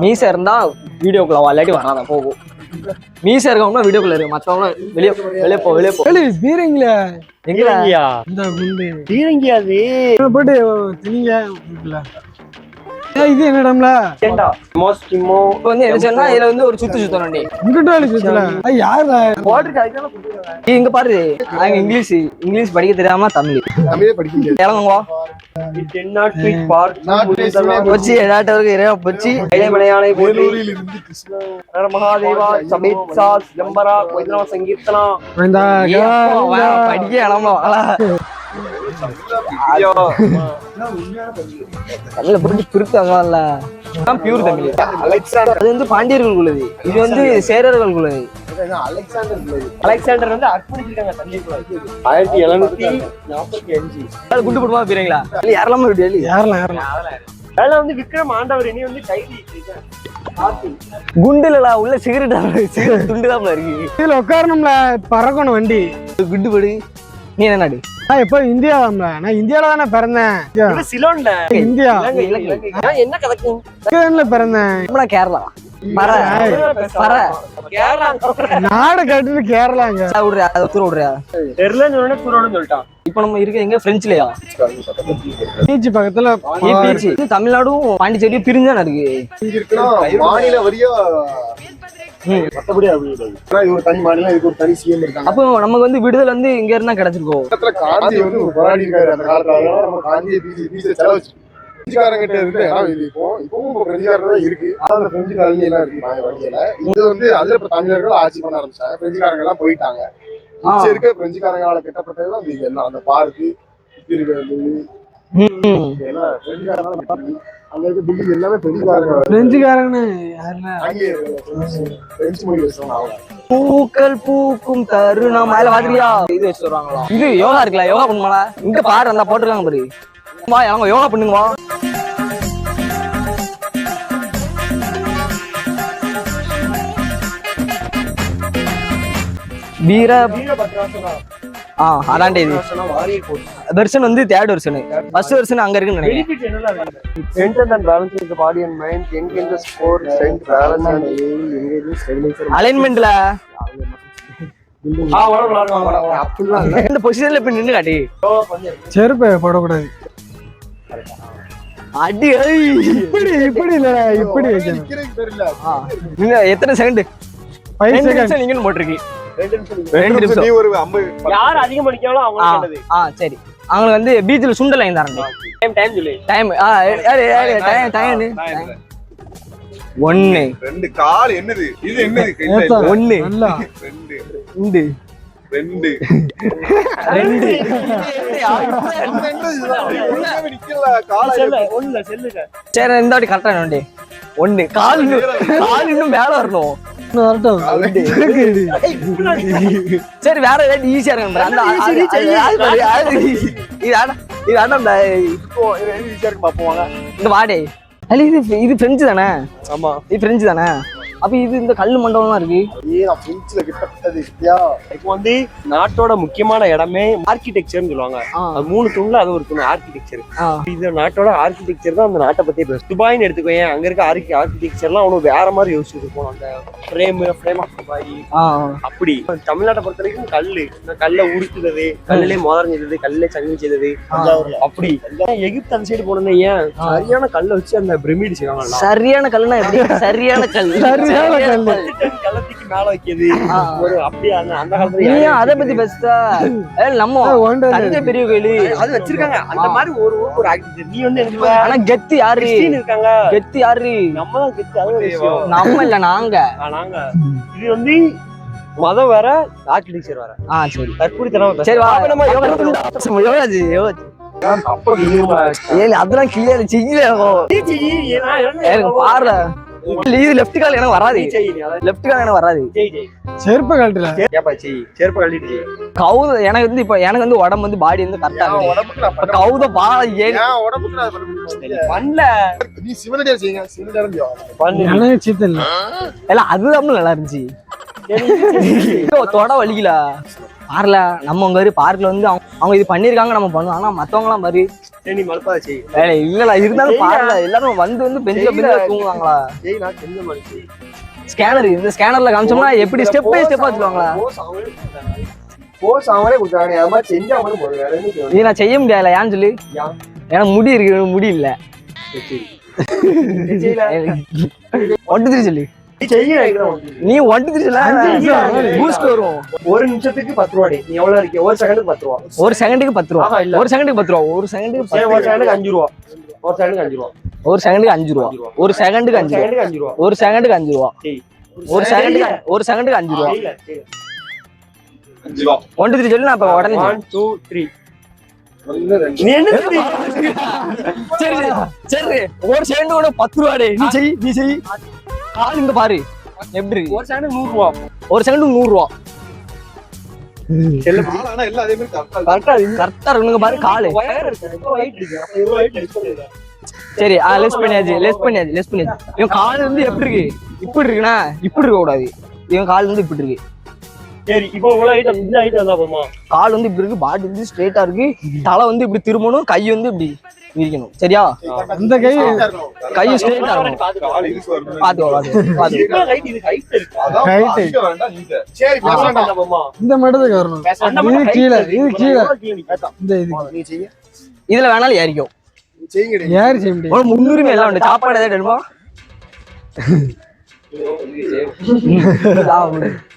மீசை இருந்தா வீடியோக்குள்ள வா இல்லாட்டி வராத போகும். மீசை இருக்கவங்க வீடியோக்குள்ள இருக்கு மத்தவங்க வெளியே வெளியே போ வெளியே போ. பீரங்கில. எங்கடா இந்த குண்டு. பீரங்கி அது? போட்டு இது என்னடாம்ல ஏண்டா? மோஸ்ட் மோ இப்போ வந்து என்ன சொன்னா இதுல வந்து ஒரு சுத்து சுத்தணும் நீ. வழி சுத்தல? இங்க பாரு. அங்க இங்கிலீஷ் இங்கிலீஷ் படிக்க தெரியாம தமிழ். தமிழே படிக்க முடியாது பார்க் போச்சு ஏதாட்டவருக்கு இறைவா போச்சு. இளைமலையானை போற்றி மகாதேவா சமேத்சா சிதம்பரா சங்கீர்த்தனா படிக்க இளமா தமிழ புரிஞ்சு பிரித்தாங்கல்ல பியூர் தமிழ். அலெக்சாண்டர். அது வந்து பாண்டியர்கள் உள்ளது இது வந்து சேரர்கள் உள்ளது அலெக்சாண்டர் வந்து அர்ப்பணிச்சிருக்காங்க தண்ணிக்குள்ள ஆயிரத்தி எழுநூத்தி நாற்பத்தி அஞ்சு. அது குண்டு விட்டு அதெல்லாம் வந்து விக்ரம் ஆண்டவர் இனி வந்து கைதி. குண்டுலடா உள்ள சிகரெட் சிகரெட் துண்டு தான் இருக்கு. இதுல உட்காரணும்ல பறக்கணும் வண்டி. குண்டு படு. நீ என்ன நாடு? நான் எப்போ இந்தியாவாம்ல நான் இந்தியால தானே பிறந்தேன். இது சிலோன்ல. இந்தியா. என்ன இந்தியால பிறந்தேன். நம்மளா கேரளா. நாடு கட்டுறது கேரளாங்க விடுறியா அதை தூர விடுறியா தெரியலன்னு சொன்னா தூரோன்னு சொல்லிட்டான். இப்போ நம்ம இருக்க எங்க? பிரெஞ்சுலயா? பீச் பக்கத்துல பீச் தமிழ்நாடும் பாண்டிச்சேரியும் பிரிஞ்சான இருக்கு. மாநில வரியா ம். மத்தபடி அப்படி இல்லை. ஆனா இது ஒரு தனி மாநிலம் இதுக்கு ஒரு தனி சிஎம் இருக்காங்க. அப்போ நமக்கு வந்து விடுதலை வந்து இங்க இருந்தா கிடைச்சிருக்கோம். பக்கத்துல காந்தி வந்து ஒரு போராடி இருக்காரு அந்த காலத்துல. நம்ம காந்தியை பிரெஞ்சுக்காரங்கிட்ட இருந்து இது இப்போ இப்பவும் இப்போ பிரெஞ்சுக்காரங்க தான் இருக்கு. அந்த பிரெஞ்சு காலனி எல்லாம் இருக்கு வழியில. இது வந்து அதுல இப்ப தமிழர்கள் ஆட்சி பண்ண ஆரம்பிச்சாங்க. பிரெஞ்சுக்காரங்க எல்லாம் போயிட்டாங்க. மிச்சம் இருக்க பிரெஞ்சுக்காரங்களால கட்டப்பட்டது தான் இது எல்லாம். அந்த பார்க்கு இருக்கிறது. எல்லாம் பிரெஞ்சுக்காரங்க அங்க இருக்க பில்டிங் எல்லாமே பிரெஞ்சுக்காரங்க பிரெஞ்சுக்காரங்கன்னு பிரெஞ்சு மொழி பூக்கள் பூக்கும் தருணம். அதுல மாதிரியா இது வச்சு வருவாங்களா இது யோகா இருக்குல்ல யோகா பண்ணுமாடா இங்க பாரு அந்த போட்டுருக்காங்க பாரு. வா அவங்க யோகா பண்ணுங்க வா. வீர ஆ அதாண்டே இது. வெர்ஷன் வந்து தேர்ட் வெர்ஷன் ஃபர்ஸ்ட் வெர்ஷன் அங்க இருக்குன்னு நினைக்கிறேன். இல்ல. இந்த பொசிஷன்ல இப்ப நின்னு காட்டி செருப்பை போடக்கூடாது. அடி. இப்படி இப்படி இல்ல இப்படி நீங்க எத்தனை செகண்ட் ஃபைவ் செகண்ட் நிமிஷம் நீங்கன்னு போட்டிருக்கு ரெண்டு நிமிஷம் இரு. ரெண்டு நிமிஷம். நீ ஒரு ஐம்பது யார் அதிகம் படிக்காங்களோ ஆ அவங்க நல்லது ஆ சரி. அவங்களுக்கு வந்து பீச்சில் சுண்டல் வாங்கி தரேன் டைம் டைம் சொல்லு. டைம் ஆ ஒன்னு ரெண்டு கால் என்னது? இது என்னது. ஒன்னு நல்லா. ரெண்டு. ரெண்டு. ரெண்டு. ரெண்டு. ஒண்ணுமே நிக்கல கால செல்லு ஒண்ணுல செல்லுங்க. சரி இந்த வாட்டி கரெக்டா ஒன்னு கால் இன்னும் கால் இன்னும் மேல வரணும். சரி வேற ஏதாவது ஈஸியா இருக்கு இது பாப்போம் இந்த வாடே இது இது பிரெஞ்சு தானே ஆமா இது பிரெஞ்சு தானே அப்ப இது இந்த கல் மண்டபம்லாம் இருக்கு. நான் கிட்டத்தட்ட இப்போ வந்து நாட்டோட முக்கியமான இடமே ஆர்கிடெக்சர்னு சொல்லுவாங்க. அது மூணு தூண்ல அது ஒரு தூண் ஆர்கிடெக்சர். இது நாட்டோட ஆர்கிடெக்சர் தான் அந்த நாட்டை பத்தி பேசும். துபாய்னு எடுத்துக்கோயேன் அங்க இருக்க ஆர்கி ஆர்கிடெக்சர்லாம் அவனும் வேற மாதிரி யோசிச்சுட்டு இருப்போம். அந்த ஃப்ரேம் ஃப்ரேம் ஆஃப் துபாய் ஆ, அப்படி. தமிழ்நாட்டை பொறுத்த வரைக்கும் கல்லு. இந்த கல்லை உடுத்துறது கல்லிலே மோதிரம் செய்தது கல்லிலே சங்கு செய்தது. அப்படி. எகிப்து அந்த சைடு போனோம்னா ஏன்? சரியான கல்லை வச்சு அந்த பிரமிடு செய்வாங்க சரியான கல்லுனா எப்படி? சரியான கல். சரியான கல்லு. கள்ளத்துக்கு மேல வைக்கிறது ஆ. ஒரு அப்படியே அந்த அந்த காலத்துல நீ யாரும் ஏன் அதை பத்தி பேசுதா ஏ, நம்ம தஞ்சை பெரிய கோயில். அது வச்சிருக்காங்க. அந்த மாதிரி ஒரு ஊருக்கு ஒரு ஆக்டிவிட்டி நீ வந்து எனக்கு ஆனா கெத்து யாரு? கிறிஸ்டின் இருக்காங்க. கெத்து யாரு? நம்ம தான் கெத்து. அது ஒரு விஷயம். நம்ம இல்ல நாங்க. ஆ, நாங்க. இது வந்து மதம் வேற ஆர்கிடெக்சர் வேற. ஆ சரி. தற்கூடித்தனம் சரி வா. நம்ம யோகா யோகாஜி யோகாஜி யோகாஜி ஏய் அதெல்லாம் கிளியர் செய்யல பாருல இது லெஃப்ட் கால் எனக்கு வராது. லெஃப்ட் கால் எனக்கு வராது. செருப்பை கழட்டல கவுத எனக்கு வந்து இப்ப எனக்கு வந்து உடம்பு வந்து பாடி வந்து கரெக்டா இருக்கு. கவுத பால ஏறி என் உடம்புக்கு. பண்ணல. நீ சிவனடியா செய்யுங்க சிவனடியா பண்ணு. எனக்கு சீத்தல் இல்ல. அதுதான் நல்லா இருந்துச்சு. தொட வலிக்கல பார்ல நம்ம அங்க பார்க்ல வந்து அவங்க அவங்க இது பண்ணிருக்காங்க நம்ம பண்ணுவோம். ஆனா மத்தவங்க எல்லாம் பாரு சரி நீ மழுப்பாத செய் வேலை இல்லடா இருந்தாலும் பார்ல எல்லாரும் வந்து வந்து பெஞ்சில பெஞ்சில தூங்குவாங்களா? செய் நான் செஞ்ச மாதிரி ஸ்கேனர் இந்த ஸ்கேனர்ல காமிச்சோம்னா எப்படி ஸ்டெப் பை ஸ்டெப்பா அவங்களே கொடுத்தாங்க. அது மாதிரி செஞ்சா செய்ய இது நான் செய்ய முடியாதுல ஏன்னு சொல்லி. ஏன்? ஏன்னா முடி இருக்கு முடி இல்ல. வேண்டியது. செய்யல. ஒன் டூ த்ரீ சொல்லி. நீ செய்ய வைக்கிறேன் உனக்கு. நீ ஒன் டூ த்ரீ அஞ்சு சொல்ல நிமிஷம். பூஸ்ட் வரும் ஒரு நிமிஷத்துக்கு பத்து ரூபாடி நீ எவ்வளவு இருக்க ஒரு செகண்டுக்கு பத்து ரூபா ஒரு செகண்டுக்கு பத்து ரூபா ஆஹா, இல்ல. ஒரு செகண்டுக்கு பத்து ரூபா ஒரு செகண்டுக்கு ஒரு அஞ்சு ரூபா ஒரு செகண்டுக்கு அஞ்சு ரூபா ஒரு செகண்டுக்கு அஞ்சு ரூபா ஒரு செகண்டுக்கு அஞ்சு ரூபா செகண்டுக்கு அஞ்சு ரூபா ஒரு செகண்டுக்கு அஞ்சு ரூபா. ஒரு செகண்டுக்கு ஒரு செகண்டுக்கு அஞ்சு ரூபா ரூபா ஒன் டூ த்ரீ சொல்லி நான் இப்ப உடனே என்ன செஞ்ச? சரி சரி, சரி ஒரு செகண்ட் கூட பத்து ரூபாடே நீ செய் நீ செய் கால் இங்க பாரு. எப்படி இருக்கு? ஒரு செகண்டுக்கு நூறு ரூபா ஒரு செகண்ட் நூறு ரூபா? சரி லெஸ் பண்ணியாச்சு லெஸ் பண்ணியாச்சு லெஸ் பண்ணியாச்சு. இவன் கால் வந்து எப்படி இருக்கு? இப்படி இருக்குண்ணா இப்படி இருக்க கூடாது இவன் கால் வந்து இப்படி இருக்கு. சரி இப்போ? கால் வந்து இப்படி இருக்கு பாடி வந்து ஸ்ட்ரெயிட்டா இருக்கு. தலை வந்து இப்படி திரும்பணும் கை வந்து இப்படி. விரிக்கணும் சரியா? அந்த கை கை ஸ்ட்ரெயிட்டா இருக்கணும். கால் இருக்கு வரணும். பாத்துக்கோ பாத்துக்கோ? இந்த மட்டத்துக்கு வரணும் இது கீழே. இது கீழே. இந்த இது. நீ செய்ய. இதுல வேணாலும் ஏறிக்கும் யார் செய்ய முடியும்? முன்னுரிமை எல்லாம் உண்டு. சாப்பாடு ஏதாவது எடுமா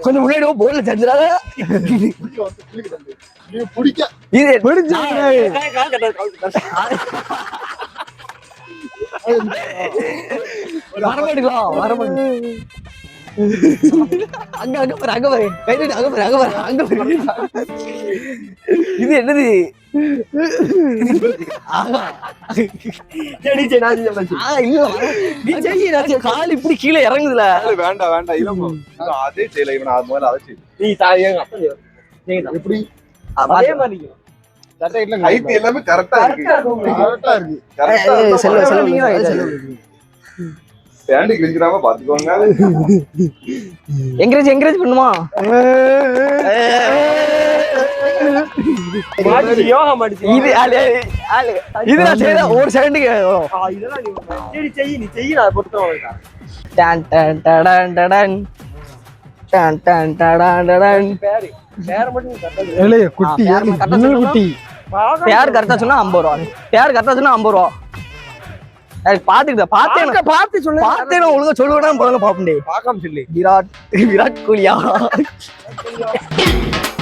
கொஞ்சம் முன்னாடி போர்ல தெரிஞ்சிடாத பிடிக்க இது பிடிச்சு. வரமாட்டுக்கலாம் வரமாட்டு. அங்க அங்க பாரு அங்க பாரு. கை நீட்டு அங்க பாரு அங்க பாரு அங்க பாரு. இது என்னது. கால் இப்படி கீழே இறங்குதுல. வேண்டாம் வேண்டாம். இளமோ அதே செய்யல இவன் அது முதல்ல அதை செய்யும் நீ தா- எங்க அப்பா செய்வாரு. நீங்க தான். எப்படி? அதே மாதிரி நிக்கணும். சட்டை இல்ல ஹைட் எல்லாமே கரெக்டா இருக்கு. கரெக்டா இருக்கும் உங்களுக்கு. கரெக்டா இருக்கு. பேண்டு கிழிஞ்சிடாம பாத்துக்கோங்க என்கரேஜ் என்கரேஜ் பண்ணுமா? யோகா மாடிச்சு. இது. இது நான் செய்த ஒரு செகண்டுக்கு இதெல்லாம் நீ சரி, செய், நீ செய், நான் அதை பொறுத்து உனக்கு. தரேன். டான் டான் டடான் டடான். டான் டான் டடான் டடான். பேரு பேரை மட்டும் நீ correct ஆ சொல்லு. ஏலே குட்டி? குட்டி. பேர் கரெக்டா சொன்னா ஐம்பது ரூபா. பேர் கரெக்டா சொன்னா ஐம்பது ரூபா. பாத்துக்கிட்ட பார்த்தேன் பார்த்து சொல்லு. பார்த்தேன் ஒழுங்கா சொல்லுவேன்? முதல்ல பாப்பண்டே பார்க்காம சொல்லு. விராட் விராட் கோலியா?